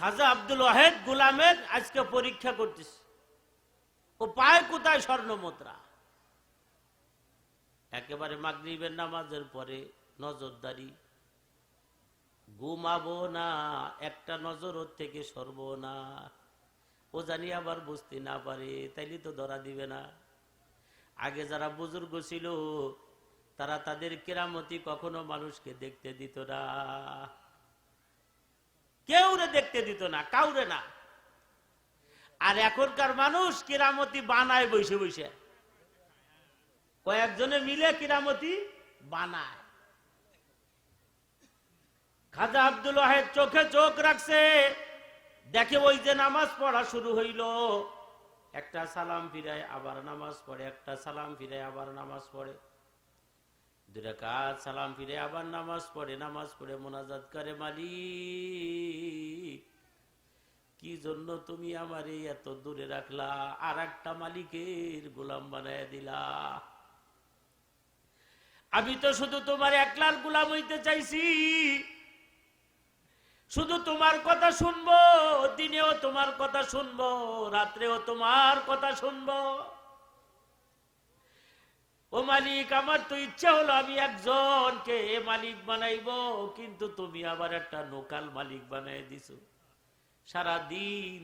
খাজা আব্দুল ওয়াহেদ গুলামের আজকে পরীক্ষা করতেছে। ও পায় কোথায় স্বর্ণ মুদ্রা একেবারে মাগরিবের নামাজের পরে নজরদারি। ঘুমাবো না, একটা নজর ওর থেকে সরব না। ও জানি আবার বুঝতে না পারে, তাইলে তো ধরা দিবে না। আগে যারা বুজুর্গ ছিল, তারা তাদের কেরামতি কখনো মানুষকে দেখতে দিত না। কেউ দেখতে দিত না, কাউরে না। আর এখনকার মানুষ কেরামতি বানায় বসে বসে। কয়েকজনে মিলে কিরামতি বানায়। খাজা আব্দুল ওয়াহেদ চোখে চোখ রাখছে, দেখে ওই যে নামাজ পড়া শুরু হইল। একটা সালাম ফিরায়, আবার নামাজ পড়ে, একটা সালাম ফিরায়, আবার নামাজ পড়ে। সালাম ফিরে, আবার নামাজ পড়ে নামাজ পড়ে মোনাজাত করে, মালিক, কি জন্য তুমি আমার এই এত দূরে রাখলা? আর একটা মালিকের গোলাম বানায় দিলা। আমি তো শুধু তোমার একলার গোলাম হইতে চাইছি। শুধু তোমার কথা শুনব, দিনেও তোমার কথা শুনব, রাত্রেও তোমার কথা শুনব। ও মালিক, আমার তো ইচ্ছা হলো আমি একজনকে এ মালিক বানাইবো, কিন্তু তুমি আবার একটা নোকাল মালিক বানাই দিছো। সারা দিন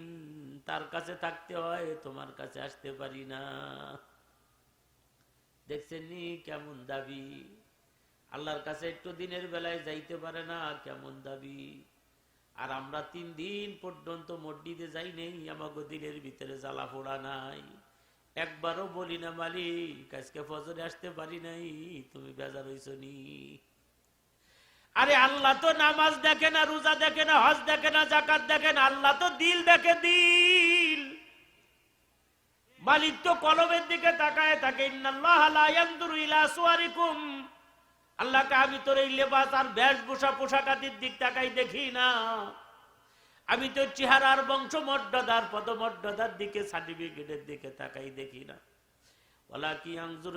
তার কাছে থাকতে হয়, তোমার কাছে আসতে পারি না। দেখছেন নি কেমন দাবি? আল্লাহর কাছে একটু দিনের বেলায় যাইতে পারে না, কেমন দাবি? আর আমরা তিন দিন পর্যন্ত মসজিদে যাই নেই আমাকে দিনের ভিতরে জ্বালা পোড়া নাই। একবারও বলি না, মালিক, আজকে ফজরে আসতে পারি নাই, তুমি বেজার হইছ নি। আরে আল্লাহ তো নামাজ দেখে না, রোজা দেখে না, হজ দেখে না জাকাত দেখে না, আল্লাহ তো দিল দেখে দিল। মালিক তো কলমের দিকে তাকায় থাকে আল্লাহকে আমি তোর এই লেবাস আর বেশভূষা পোশাকাতির দিক তাকাই দেখি না। আমি তো চেহারার বংশমর্যাদার পদমর্যাদার দিকে সার্টিফিকেটের দিকে তাকাই দেখি না। ওলা কি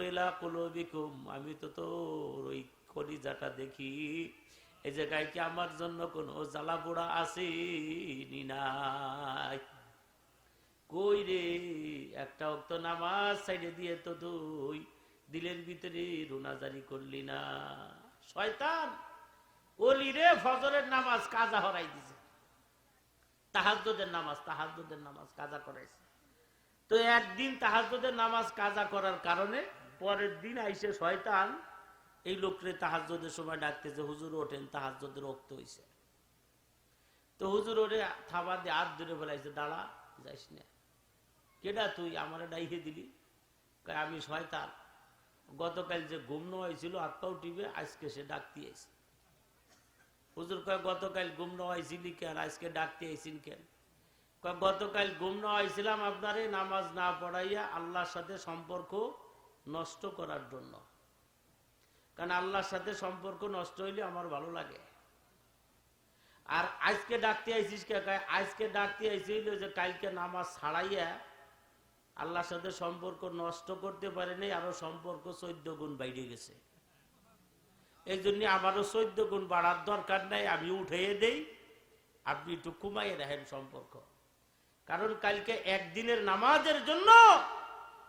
এলা আমি তো তোর ওই কলিজাটা দেখি। এই জায়গায় কি আমার জন্য কোনো জ্বালা পোড়া আছে নাই? কই রে, একটা অক্ত নামাজ সাইডে দিয়ে তো তুই দিলের ভিতরে রোনাজারি করলি না। শয়তান, ওলি রে, ফজরের নামাজ কাজা হরাই দিছে। তাহাজ্জুদের নামাজ তাহাজ্জুদের নামাজ কাজা করাইছে। তো একদিন তাহাজ্জুদের নামাজ কাজা করার কারণে পরের দিন আইসে শয়তান এই লোকরে তাহাজ্জুদের সময় ডাকতেছে, হুজুর, ওঠেন। তাহাজ্জুদের রক্ত হইছে। তো হুজুর ওরে থাবা দিয়ে হাত ধরে ফেলাইছে দাঁড়া, যাইস না। কেডা তুই? আমার ডাইকে দিলি? আমি শয়তান। গতকাল যে ঘুম হয়েছিল হাত পাও টিপে আজকে সে ডাকতে আইছে হুজুর কয়, গতকাল গুম হয়েছিলি কেন? আজকে ডাকতে আইসিন কেন? গতকাল ঘুম হয়েছিলাম আপনারে নামাজ না পড়াইয়া আল্লাহর সাথে সম্পর্ক নষ্ট করার জন্য। কারণ আল্লাহর সাথে সম্পর্ক নষ্ট হইলে আমার ভালো লাগে। আর আজকে ডাকতে আইসিস কে? আজকে ডাকতে আইসিল যে কালকে নামাজ ছাড়াইয়া আল্লাহর সাথে সম্পর্ক নষ্ট করতে পারেনি আরও সম্পর্ক চোদ্দ গুণ বাইরে গেছে। এই জন্য আমারও চোদ্দ গুণ বাড়ার দরকার নাই, আমি উঠাইয়ে দেই। আপনি একটু কমাইয়ে রাখেন সম্পর্ক। কারণ কালকে একদিনের নামাজের জন্য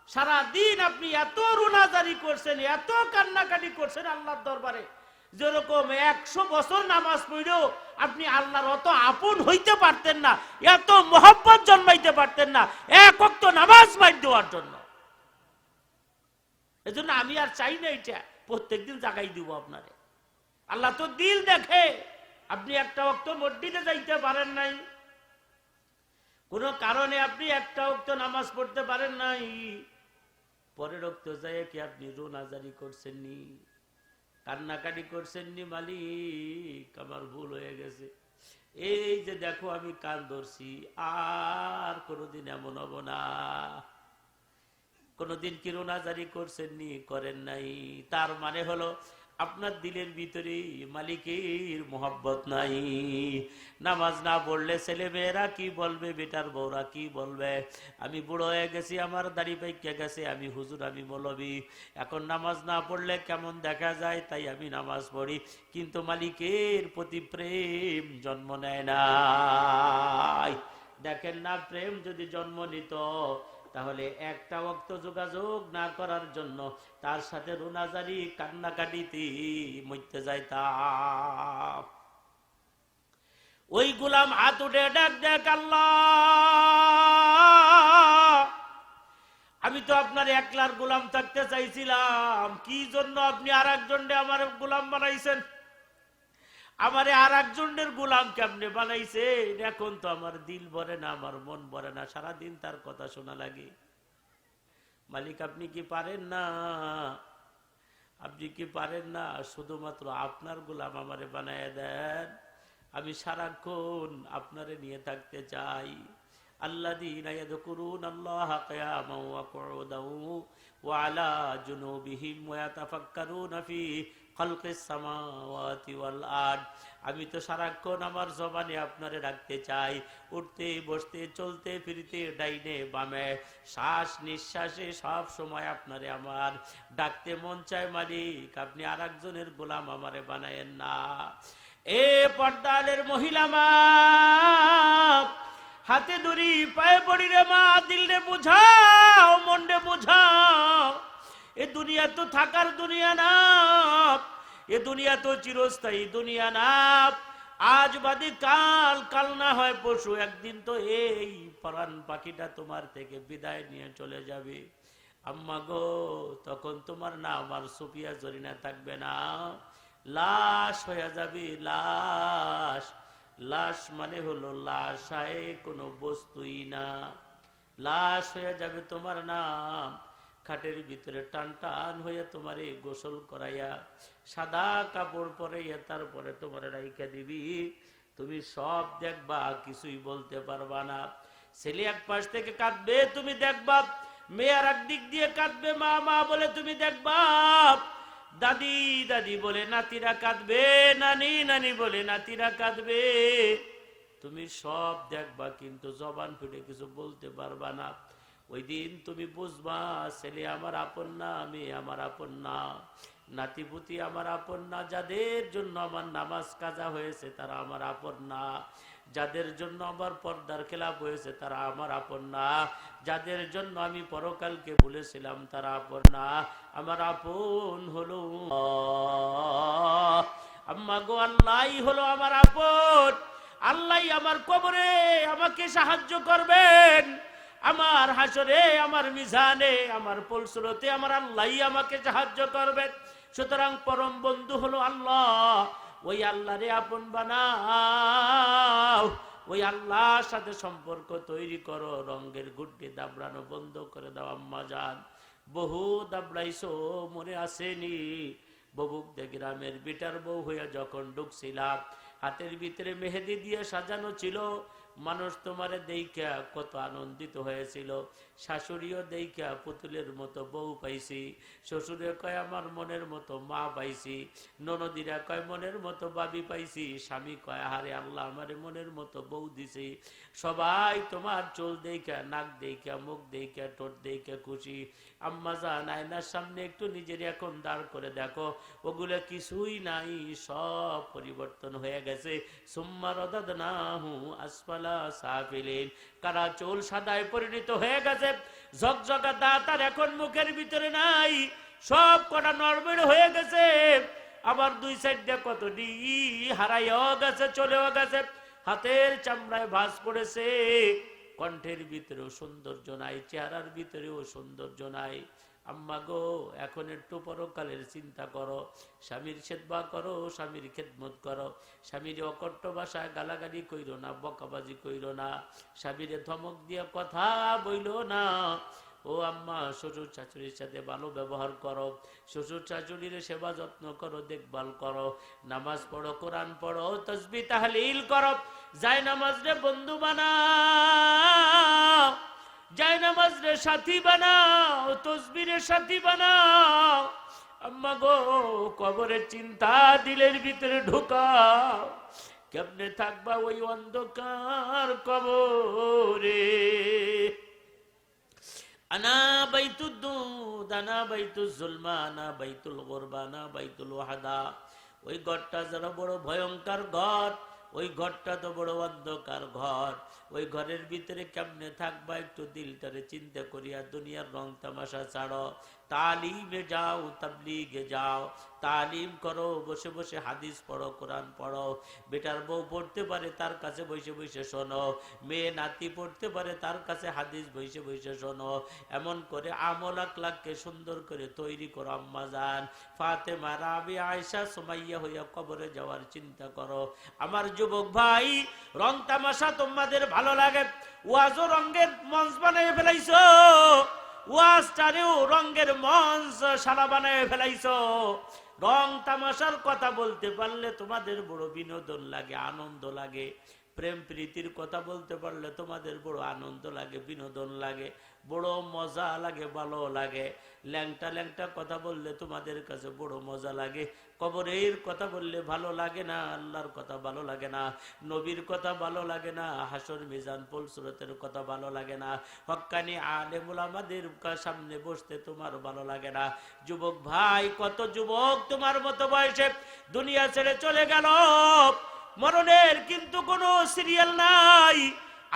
সারা দিন আপনি এত রুনাজারি করছেন, এত কান্নাকাটি করছেন আল্লাহর দরবারে। যেরকম একশো বছর নামাজ পড়েও আপনি আল্লাহর অত আপন হইতে পারতেন না, এত মোহাব্বত জন্মাইতে পারতেন না, এক অক্ত নামাজ মাই দেওয়ার জন্য। এজন্য আমি আর চাই না এটা। প্রত্যেকদিন জাগাই দিব আপনারে। আল্লাহ তো দিল দেখে। আপনি একটা অক্ত মসজিদে যাইতে পারেন নাই। কোন কারণে আপনি একটা অক্ত নামাজ পড়তে পারেন নাই। পরের অক্ত যায় কি আপনি রোনাজারি করছেন নি কান্নাকাটি করছেন নি মালিক? আমার ভুল হয়ে গেছে। এই যে দেখো আমি কান ধরছি, আর কোনোদিন এমন হব না। কোনোদিন কি রোনাজারি করছেন নি করেন নাই। তার মানে হলো, আপনার দিলের ভিতরে মালিকের মোহাব্বত নাই। নামাজ না পড়লে ছেলে মেয়েরা কি বলবে, বেটার বউরা কি বলবে? আমি বুড়ো হয়ে গেছি, আমার দাড়ি পাইকে গেছে, আমি হুজুর, আমি মলবি। এখন নামাজ না পড়লে কেমন দেখা যায়, তাই আমি নামাজ পড়ি। কিন্তু মালিকের প্রতি প্রেম জন্ম নেয় না দেখেন না, প্রেম যদি জন্ম নিত তাহলে একটা অক্ত যোগাযোগ না করার জন্য তার সাথে রুনাজারি, কান্নাকাটিতে মরতে যাইতাম। ওই গুলাম হাত উঠে ডাক দেখ আমি তো আপনার একলার গোলাম থাকতে চাইছিলাম। কি জন্য আপনি আর একজনকে আমার গোলাম বানাইছেন? আমারে আর একজনের গোলাম কেমনে বানাইছে এখন তো আমার দিল ভরে না আমার মন ভরে না সারাদিন তার কথা শোনা লাগে মালিক আপনি কি পারেন না আপনি কি পারেন না শুধুমাত্র আপনার গোলাম আমারে বানায় দেন আমি সারাক্ষণ আপনারে নিয়ে থাকতে চাই الذين يذكرون الله قياما وقعودا وعلى جنوبهم ويتفكرون في আমি তো সারাক্ষণ আমার জবানে আপনারে রাখতে চাই। উঠতে, বসতে, চলতে, ফিরতে, ডাইনে, বামে। শ্বাস নিঃশ্বাসে সব সময় আপনারে আমার। ডাকতে মন চায় মালিক, আপনি আর একজনের গোলাম আমারে বানায়েন না। এ পর্দালের মহিলা মা, হাতে দড়ি, পায়ে পড়ি রে মা, দিল রে বুঝাও, মন রে বুঝাও। এ দুনিয়া তো থাকার দুনিয়া না, এ দুনিয়া তো চিরস্থায়ী দুনিয়া না। আজ বাদে কাল কাল না হয় পশু একদিন তো এই পরাণ পাখিটা তোমার থেকে বিদায় নিয়ে চলে যাবে। আম্মা গো, তখন তোমার না আমার সুপিয়া জরিনা থাকবে না। লাশ হয়ে যাবে, লাশ। লাশ মানে হলো লাশায় কোনো বস্তুই না। লাশ হয়ে যাবে তোমার নাম। খাটের ভিতরে টান টান হয়ে তোমারে গোসল করাইয়া সাদা কাপড় পরে পরাইয়া তারপরে তোমার রাইখা দিবি। তুমি সব দেখবা, কিছুই বলতে পারবা না। ছেলে এক পাশ থেকে কাঁদবে, তুমি দেখবা। মেয়ে আর দিক দিয়ে কাঁদবে, মা মা বলে তুমি দেখবা। দাদি দাদি বলে নাতিরা কাঁদবে, নানি নানি বলে নাতিরা কাঁদবে। তুমি সব দেখবা, কিন্তু জবান ফুটে কিছু বলতে পারবা না। ওই দিন তুমি বুঝবা, ছেলে আমার আপন না আমি আমার আপন না, নাতিপুতি আমার আপন না, যাদের জন্য আমার নামাজ কাজা হয়েছে তারা আমার আপন না, যাদের জন্য আমার পর্দার খেলাপ হয়েছে তারা আমার আপন না, যাদের জন্য আমি পরকালকে বলেছিলাম তারা আপন না, আমার আপন হলো আম্মা গো আল্লাহ হলো আমার আপন আল্লাহ আমার কবরে আমাকে সাহায্য করবেন। আমার হাসরে, আমার মিজানে, আমার পলসুরতে আমার আল্লাহ আমাকে সাহায্য করবেন সুতরাং পরম বন্ধু হলো আল্লাহ। ওই আল্লাহরে আপন বানাও। ওই আল্লাহর সাথে সম্পর্ক তৈরি করো। রঙের গুড্ডি দাবড়ানো বন্ধ করে দাও, আম্মা যান বহু দাবড়াইছো, মনে আসেনি। ববুক দে গ্রামের বিটার বউ হইয়া যখন ঢুকছিলাম, হাতের ভিতরে মেহেদি দিয়ে সাজানো ছিল। মানুষ তোমারে দেইখা কত আনন্দিত হয়েছিল। শাশুড়িও দেইখা পুতুলের মতো বউ পাইছি। শ্বশুরে কয়, আমার মনের মতো মা পাইছি। ননদিরা কয়, মনের মতো বাবি পাইছি। স্বামী কয় হারে আল্লাহ, আমারে মনের মতো বউ দিছি। সবাই তোমার চোল দেইখা, নাক দেইখা, মুখ দেইখা, ঠোঁট দেইখা খুশি। আম্মা জান, আয়নার সামনে একটু নিজের এখন দাঁড় করে দেখো। ওগুলো কিছুই নাই, সব পরিবর্তন হয়ে গেছে। সুম্মা রদাদনাহু সাফিলিন। কারা চুল সাদায় পরিণত হয়ে গেছে, ঝকঝকা দাঁত এখন মুখের ভিতরে নাই, সব কটা হয়ে গেছে। আবার দুই সাইড কত ডি হারাইও গেছে, চলেও গেছে। হাতের চামড়ায় ভাঁজ পড়েছে। কণ্ঠের ভিতরেও সৌন্দর্য নাই, চেহারার ভিতরেও সৌন্দর্য নাই। আম্মা গো, এখন একটু পরকালের চিন্তা করো। স্বামীর সেদবা করো, স্বামীর খেদমত করো। স্বামীর অকট্ট ভাষায় গালাগালি কইরো না, বকাবাজি কইরো না। স্বামীরে ধমক দিয়ে কথা বইল না। ও আম্মা, শ্বশুর শাশুড়ির সাথে ভালো ব্যবহার করো। শ্বশুর শাশুড়ির সেবা যত্ন করো, দেখভাল করো। নামাজ পড়ো, কোরআন পড়ো, তসবি, তাহলিল করো। যায় নামাজ রে বন্ধু বানাও যায় নামাজ রে সাথী বানাও, তসবিরের সাথী বানাও। আম্মা গো কবরের চিন্তা দিলের ভিতরে ঢুকাও। কেমনে থাকবা ওই অন্ধকার কবরে? আনা বাইতুদ দুদ আনা বাইতুল জুলমা, আনা বাইতুল গোরবা, আনা বাইতুল ওয়াহাদা। ওই ঘরটা যারা বড় ভয়ঙ্কর ঘর। ওই ঘরটা তো বড় অন্ধকার ঘর। ওই ঘরের ভিতরে কেমনে থাকবা একটু দিলটারে চিন্তা করিয়া দুনিয়ার রং তামাশা ছাড়ো। তালিমে যাও, তাবলিগে যাও। তালিম করো, বসে বসে হাদিস পড়ো, কোরআন পড়ো। বেটার বউ পড়তে পারে তার কাছে বসে বসে শোনো। মেয়ে নাতি পড়তে পারে তার কাছে হাদিস বসে বসে শোনো। এমন করে আমল আকলাককে সুন্দর করে তৈরি করো, আম্মা যান ফাতেমা রাবি আয়সা সুমাইয়া হইয়া কবরে যাওয়ার চিন্তা করো। আমার যুবক ভাই, রং তামাশা তোমাদের ভালো লাগে। ওয়াজও রঙের মঞ্চ বানিয়ে ফেলাইছো। ওয়াজটারেও রঙের মঞ্চ সারা বানায় ফেলাইছ। রং তামাশার কথা বলতে পারলে তোমাদের বড় বিনোদন লাগে, আনন্দ লাগে। প্রেম প্রীতির কথা বলতে পারলে তোমাদের বড় আনন্দ লাগে, বিনোদন লাগে। বড় মজা লাগে, ভালো লাগে। ল্যাংটা ল্যাংটা কথা বললে তোমাদের কাছে বড় মজা লাগে। কবরের কথা বললে ভালো লাগে না, আল্লাহর কথা ভালো লাগে না, নবীর কথা ভালো লাগে না, হাসর মিজান পুলসুরতের কথা ভালো লাগে না হক্কানি আলেমুল আমাদের সামনে বসতে তোমার ভালো লাগে না। যুবক ভাই, কত যুবক তোমার মতো বয়সে দুনিয়া ছেড়ে চলে গেল, মরণের কিন্তু কোনো সিরিয়াল নাই।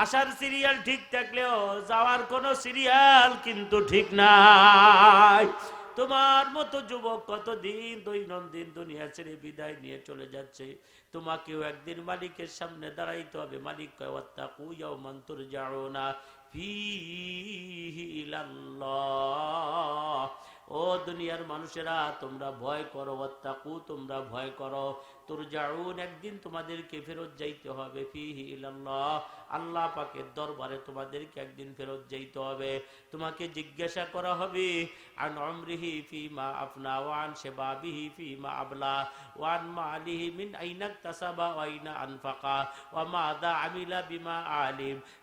আসার সিরিয়াল ঠিক থাকলেও যাওয়ার কোনো সিরিয়াল কিন্তু ঠিক নাই। তোমার মতো যুবক কতদিন দৈনন্দিন দুনিয়া ছেড়ে বিদায় নিয়ে চলে যাচ্ছে? তোমাকেও একদিন মালিকের সামনে দাঁড়াইতে হবে। মালিক কয়, ওয়াত্তাকু না তুরজাউনা ফীহি ইলাল্লাহ। ও দুনিয়ার মানুষেরা, তোমরা ভয় করো, ওয়াত্তাকু, তোমরা ভয় করো। তুরজাউন, একদিন তোমাদেরকে ফেরত যাইতে হবে। আল্লাহ পাকের দরবারে তোমাদেরকে একদিন ফেরত যাইতে হবে। তোমাকে জিজ্ঞাসা করা হবে আলিম।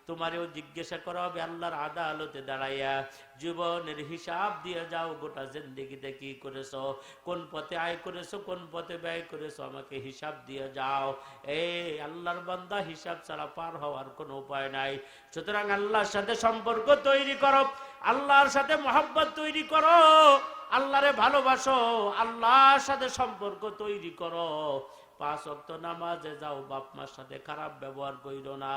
তোমারেও জিজ্ঞাসা করা হবে আল্লাহর আদালতে দাঁড়াইয়া। জীবনের হিসাব দিয়ে যাও, গোটা জিন্দেগিতে কি করেছ? কোন পথে আয় করেছ, কোন পথে ব্যয় করেছ? আমাকে হিসাব দিয়ে যাও। এই আল্লাহর বান্দা, হিসাব ছাড়া পার হওয়ার কোনো উপায় নাই। সুতরাং আল্লাহর সাথে সম্পর্ক তৈরি করো, আল্লাহর সাথে মহাব্বত তৈরি করো, আল্লাহরে ভালোবাসো, আল্লাহর সাথে সম্পর্ক তৈরি করো। পাঁচ অক্ত নামাজে যাও, বাপ মার সাথে খারাপ ব্যবহার করিও না।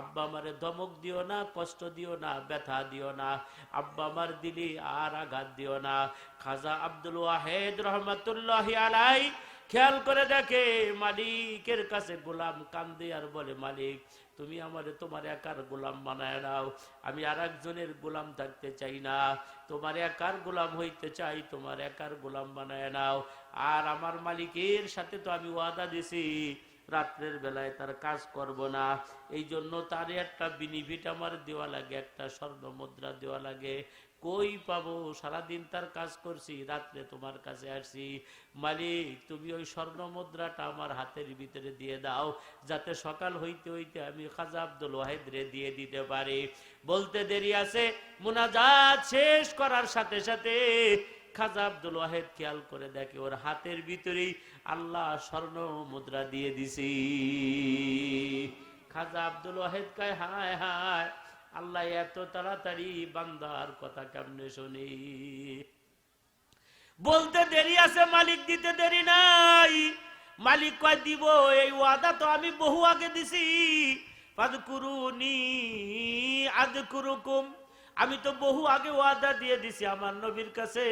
আব্বা আমারে ধমক দিও না, কষ্ট দিও না, ব্যথা দিও না। আব্বা মার দিলি আর আঘাত দিও না। খাজা আব্দুল ওয়াহেদ রহমতুল্লাহ আলাই খেয়াল করে দেখে মালিকের কাছে গোলাম কান্দে আর বলে, মালিক তুমি আমারে তোমার একার গোলাম বানায় নাও। আমি আর একজনের গোলাম থাকতে চাই না। তোমার একার গোলাম হইতে চাই, তোমার একার গোলাম বানায় নাও। আর আমার মালিকের সাথে তো আমি ওয়াদা দিছি। রাত্রের বেলায় তার কাজ করব না। এই জন্য তার একটা বিনিফিট আমার দেওয়া লাগে, একটা স্বর্ণ মুদ্রা দেওয়া লাগে। কই পাবো? সারাদিন তার কাজ করছি, রাত্রে তোমার কাছে আসছি। মালিক, তুমি ওই স্বর্ণ মুদ্রাটা আমার হাতের ভিতরে দিয়ে দাও, যাতে সকাল হইতে হইতে আমি খাজা আব্দুল ওয়াহিদ রে দিয়ে দিতে পারি। বলতে দেরি আছে, মুনাজাত শেষ করার সাথে সাথে খাজা আব্দুল ওয়াহেদ খেয়াল করে দেখে, ওর হাতের ভিতরেই আল্লাহ স্বর্ণ মুদ্রা দিয়ে দিছি। খাজা আব্দুল ওয়াহেদ কয়, হায় হায়, আল্লাহ এত তাড়াতাড়ি বান্দার কথা কেমনে শুনি? বলতে দেরি আছে, মালিক দিতে দেরি নাই। মালিক কয়, দিব, এই ওয়াদা তো আমি বহু আগে দিছি। আমি তো বহু আগে ওয়াদা দিয়ে দিছি আমার নবীর কাছে।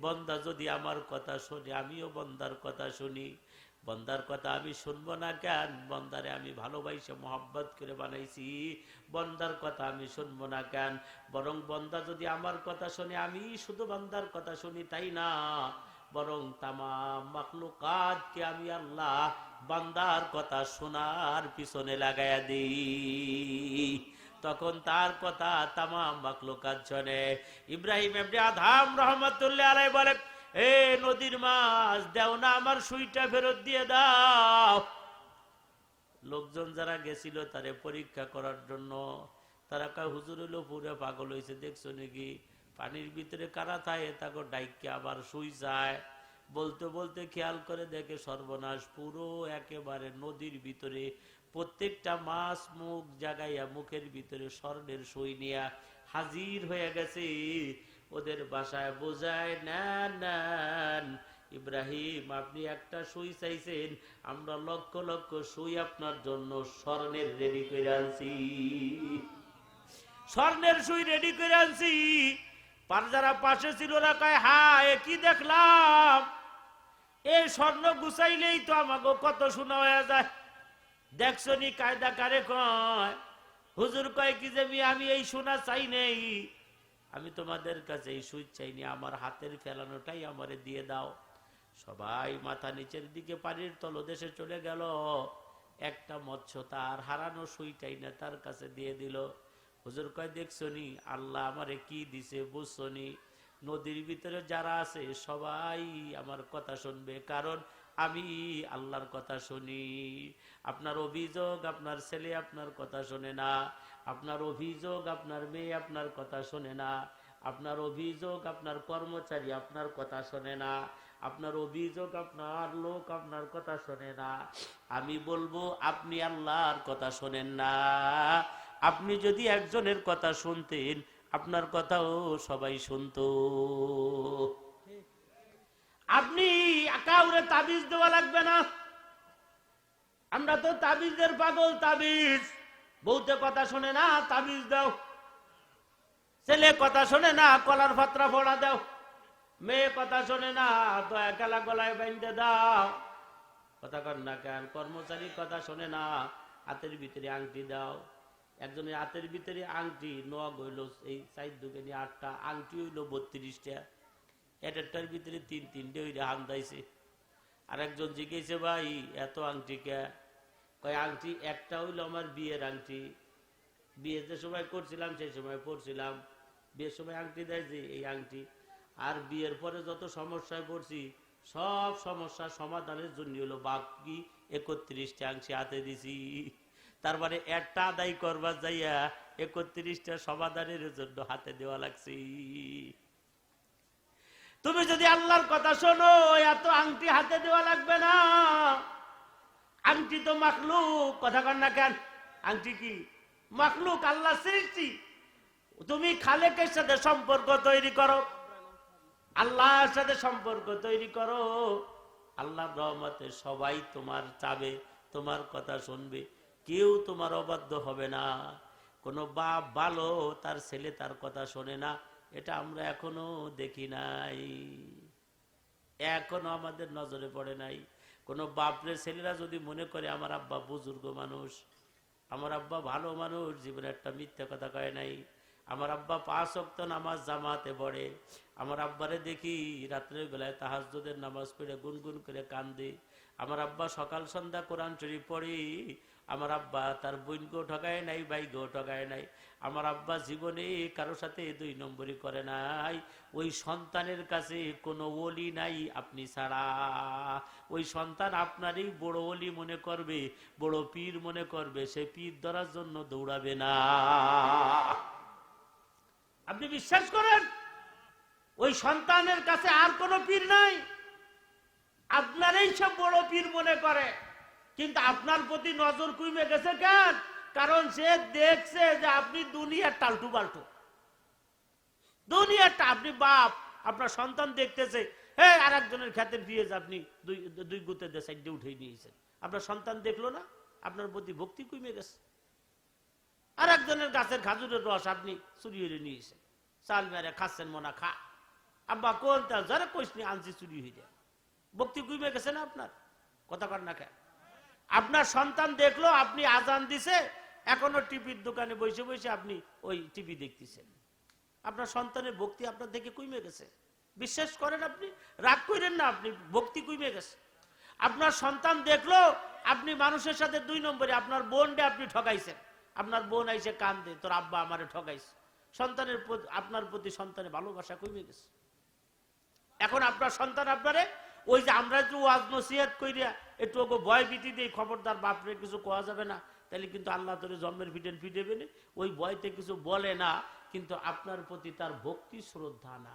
বন্দা যদি আমার কথা শুনে, আমিও বন্দার কথা শুনি। বন্দার কথা আমি শুনব না কেন? বন্দারে আমি ভালোবাসে, মোহাব্বত করে বানাইছি। বন্দার কথা আমি শুনব না কেন? বরং বন্দা যদি আমার কথা শুনে, আমি শুধু বন্দার কথা শুনি, তাই না? বরং তামাম মাকলুকাতকে আমি আল্লাহ বান্দার কথা শোনার পিছনে লাগাইয়া দিই। তখন তার কথা তামাম মাকলুকাত শোনে ইব্রাহিম আধাম রহমতুল্লাহ আলাই বলে এ নদীর মাছ, দেও না আমার সুইটা ফেরত দিয়ে দাও। লোকজন যারা গেছিল তারে পরীক্ষা করার জন্য, তারা কয়, হুজুর হইল পুরে পাগল হয়েছে দেখছ নাকি? পানির ভিতরে কারা থাকে? তাকে ডাইকে আবার শুই যায় বলতে বলতে খেয়াল করে দেখে সর্বনাশ, পুরো একেবারে নদীর ভিতরে প্রত্যেকটা মাছ মুখ জাগাইয়া মুখের ভিতরে স্বর্ণের সই নিয়া হাজির হয়ে গেছে। ওদের বাসায় বোঝায় নেন ইব্রাহিম, আপনি একটা সুই চাইছেন। আমরা লক্ষ লক্ষ সুই আপনার জন্য স্বর্ণের রেডি করে আনছি। স্বর্ণের সুই রেডি করে আনছি। পার যারা পাশে ছিল ওরা কয় হায়, কি দেখলাম? এই স্বর্ণ গুছাইলেই তো আমাকে কত শোনা হয়ে যায়। দেখছ নি কায়দা কারে কয়? হুজুর কয় কি যে আমি এই সোনা চাই নেই। আমি তোমাদের কাছে এই সুই চাইনি আমার হাতের ফেলানোটাই আমারে দিয়ে দাও। সবাই মাথা নিচের দিকে পানির তলদেশে চলে গেল। একটা মৎস্য তার হারানো সুইটাই না তার কাছে দিয়ে দিল। হুজুর কয়, দেখছ নি, আল্লাহ আমারে কি দিছে বুঝছ নি? নদীর ভিতরে যারা আছে সবাই আমার কথা শুনবে। কারণ আমি আল্লাহর কথা শুনি। আপনার অভিযোগ আপনার ছেলে আপনার কথা শোনে না। আপনার অভিযোগ আপনার মেয়ে আপনার কথা শোনে না। আপনার অভিযোগ আপনার কর্মচারী আপনার কথা শোনে না। আপনার অভিযোগ আপনার লোক আপনার কথা শোনে না। আমি বলব, আপনি আল্লাহর কথা শোনেন না। আপনি যদি একজনের কথা শুনতেন, আপনার কথাও সবাই শুনতো। আপনি কাউরে তাবিজ দেওয়া লাগবে না? আমরা তো তাবিজের পাগল তাবিজ। বউতে কথা শোনে না, তাবিজ দাও। ছেলে কথা শোনে না, কলার ফাত্রা ফোড়া দাও। মেয়ে কথা শোনে না, দয়া খেলা গলায় বাইন্দে দাও। কথা কর না কেন, কর্মচারী কথা শোনে না, হাতের ভিতরে আংটি দাও। একজনের হাতের ভিতরে আংটি নগ হইল এই সাইড দুকে নিয়ে আটটা, আংটি হইল বত্রিশটা। একটার ভিতরে তিন তিনটে ওইটা হান্দাইছে আর একজন জিজ্ঞেসে, ভাই, এত আংটি কে? কয়, আংটি একটা হইল আমার বিয়ের আংটি। বিয়ে যে সময় করছিলাম, সেই সময় পড়ছিলাম বিয়ের সময় আংটি দেয় যে, এই আংটি। আর বিয়ের পরে যত সমস্যায় পড়ছি, সব সমস্যার সমাধানের জন্য হলো বাকি একত্রিশটা আংটি হাতে দিছি। তারপরে একটা আদায় করবার যাইয়া একত্রিশটা সমাধানের জন্য হাতে দেওয়া লাগছে। তুমি যদি আল্লাহর কথা শোনো, এত আংটি হাতে দেওয়া লাগবে না। আংটি তো মাখলুক, কথা কর না কেন? আংটি কি? মাখলুক, আল্লাহ সৃষ্টি। তুমি খালেকের সাথে সম্পর্ক তৈরি করো। আল্লাহর সাথে সম্পর্ক তৈরি করো। আল্লাহ রহমতে সবাই তোমার চাবে, তোমার কথা শুনবে। কেউ তোমার অবাধ্য হবে না। কোনো বাপ ভালো, তার ছেলে তার কথা শোনে না। এটা আমরা এখনও দেখি নাই। এখনও আমাদের নজরে পড়ে নাই। কোনো বাপরে ছেলেরা যদি মনে করে, আমার আব্বা বুজুর্গ মানুষ, আমার আব্বা ভালো মানুষ, জীবনে একটা মিথ্যা কথা কয় নাই, আমার আব্বা পাঁচ অক্ত নামাজ জামাতে পড়ে, আমার আব্বারে দেখি রাত্রের বেলায় তাহাজদের নামাজ পড়ে গুনগুন করে কান্দে, আমার আব্বা সকাল সন্ধ্যা কোরআন শরীফ পড়ি আমার আব্বা তার বোনকেও ঠকায় নাই, ভাই ভাইকেও ঠকায় নাই। আমার আব্বা জীবনে কারোর সাথে দুই নম্বরই করে নাই। ওই সন্তানের কাছে কোনো ওলি নাই আপনি ছাড়া। ওই সন্তান আপনারই বড় ওলি মনে করবে, বড় পীর মনে করবে, সে পীর ধরার জন্য দৌড়াবে না। আপনি বিশ্বাস করেন? ওই সন্তানের কাছে আর কোনো পীর নাই? আপনারই সব বড় পীর মনে করে। কিন্তু আপনার প্রতি নজর কুইমে গেছে কেন? কারণ সে দেখছে যে আপনি দুনিয়ার টালটু বাল্টু। দুনিয়ারটা, আপনি বাপ, আপনার সন্তান দেখতেছে হ্যাঁ আর একজনের খেতে দিয়ে আপনি দুই গুতে দিয়ে উঠে নিয়েছেন। আপনার সন্তান দেখল না? আপনার প্রতি ভক্তি কমে গেছে। আর একজনের গাছের খাজুরের রস আপনি চুরি হয়ে নিয়েছেন। চাল মেরে খাচ্ছেন, মনা খা। আব্বা, কোন তাল? যারা কইসনি আনছি চুরি হয়ে যায় ভক্তি কমে গেছে না আপনার? কথা কর না কেন? আপনার সন্তান দেখল, আপনি আজান দিছে, এখনও টিভির দোকানে বসে বসে আপনি ওই টিভি দেখতেছেন। আপনার সন্তানের ভক্তি আপনার দেখে কমে গেছে। বিশ্বাস করেন আপনি? রাগ করেন না আপনি, ভক্তি কমে গেছে। আপনার সন্তান দেখল, আপনি মানুষের সাথে দুই নম্বরে, আপনার বোনকে আপনি ঠকাইছেন। আপনার বোন আইসে কান্দে, তোর আব্বা আমারে ঠকাইছে। সন্তানের আপনার প্রতি সন্তানের ভালোবাসা কমে গেছে। এখন আপনার সন্তান আপনারে ওই যে আমরা যে ওয়াজ নসিহাত কইরা একটু ওকে ভয় ভীতি দিয়ে খবরদার বাপরে কিছু কোয়া যাবে না। তাহলে কিন্তু আল্লাহ তোরে জন্মের ফিটেন ফিটেবে ওই ভয়তে কিছু বলে না, কিন্তু আপনার প্রতি তার ভক্তি শ্রদ্ধা না